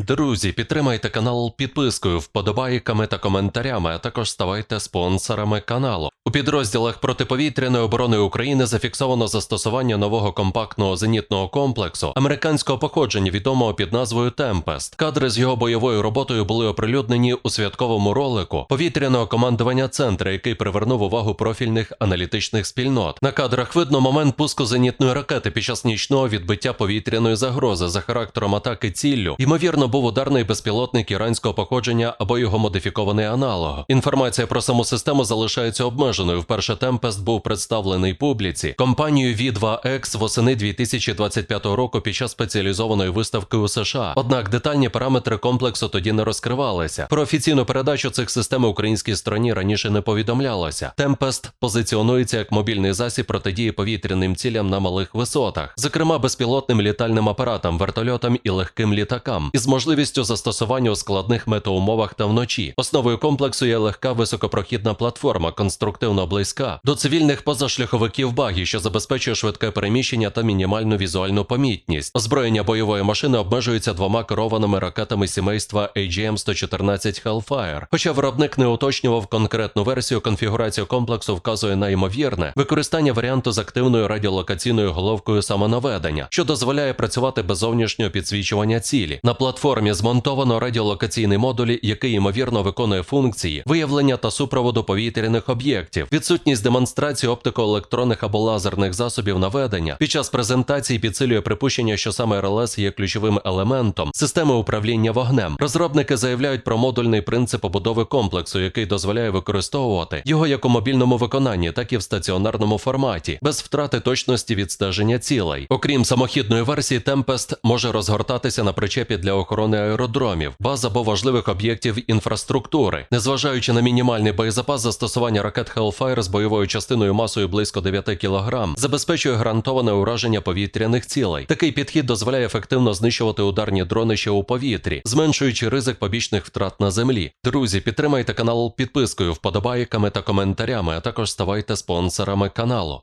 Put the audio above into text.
Друзі, підтримайте канал підпискою, вподобайками та коментарями, а також ставайте спонсорами каналу. У підрозділах протиповітряної оборони України зафіксовано застосування нового компактного зенітного комплексу американського походження, відомого під назвою Темпест. Кадри з його бойовою роботою були оприлюднені у святковому ролику повітряного командування центра, який привернув увагу профільних аналітичних спільнот. На кадрах видно момент пуску зенітної ракети під час нічного відбиття повітряної загрози за характером атаки ціллю. Ймовірно, був ударний безпілотник іранського походження або його модифікований аналог. Інформація про саму систему залишається обмеженою. Вперше Темпест був представлений публіці компанією V2X восени 2025 року під час спеціалізованої виставки у США. Однак детальні параметри комплексу тоді не розкривалися. Про офіційну передачу цих систем українській стороні раніше не повідомлялося. Темпест позиціонується як мобільний засіб протидії повітряним цілям на малих висотах, зокрема безпілотним літальним апаратам, вертольотам і легким літакам, із можливістю застосування у складних метеоумовах та вночі. Основою комплексу є легка високопрохідна платформа, конструктивно близька до цивільних позашляховиків багі, що забезпечує швидке переміщення та мінімальну візуальну помітність. Озброєння бойової машини обмежується двома керованими ракетами сімейства AGM-114 Hellfire. Хоча виробник не уточнював конкретну версію, конфігурація комплексу вказує на ймовірне використання варіанту з активною радіолокаційною головкою самонаведення, що дозволяє працювати без зовнішнього підсвічування цілі. На платформі змонтовано радіолокаційний модуль, який ймовірно виконує функції виявлення та супроводу повітряних об'єктів, відсутність демонстрації оптико-електронних або лазерних засобів наведення під час презентації підсилює припущення, що саме РЛС є ключовим елементом системи управління вогнем. Розробники заявляють про модульний принцип побудови комплексу, який дозволяє використовувати його як у мобільному виконанні, так і в стаціонарному форматі, без втрати точності відстеження цілей. Окрім самохідної версії, Tempest може розгортатися на причепі для охорони аеродромів, баз або важливих об'єктів інфраструктури. Незважаючи на мінімальний боєзапас, застосування ракет Hellfire з бойовою частиною масою близько 9 кг забезпечує гарантоване ураження повітряних цілей. Такий підхід дозволяє ефективно знищувати ударні дрони ще у повітрі, зменшуючи ризик побічних втрат на землі. Друзі, підтримайте канал підпискою, вподобайками та коментарями, а також ставайте спонсорами каналу.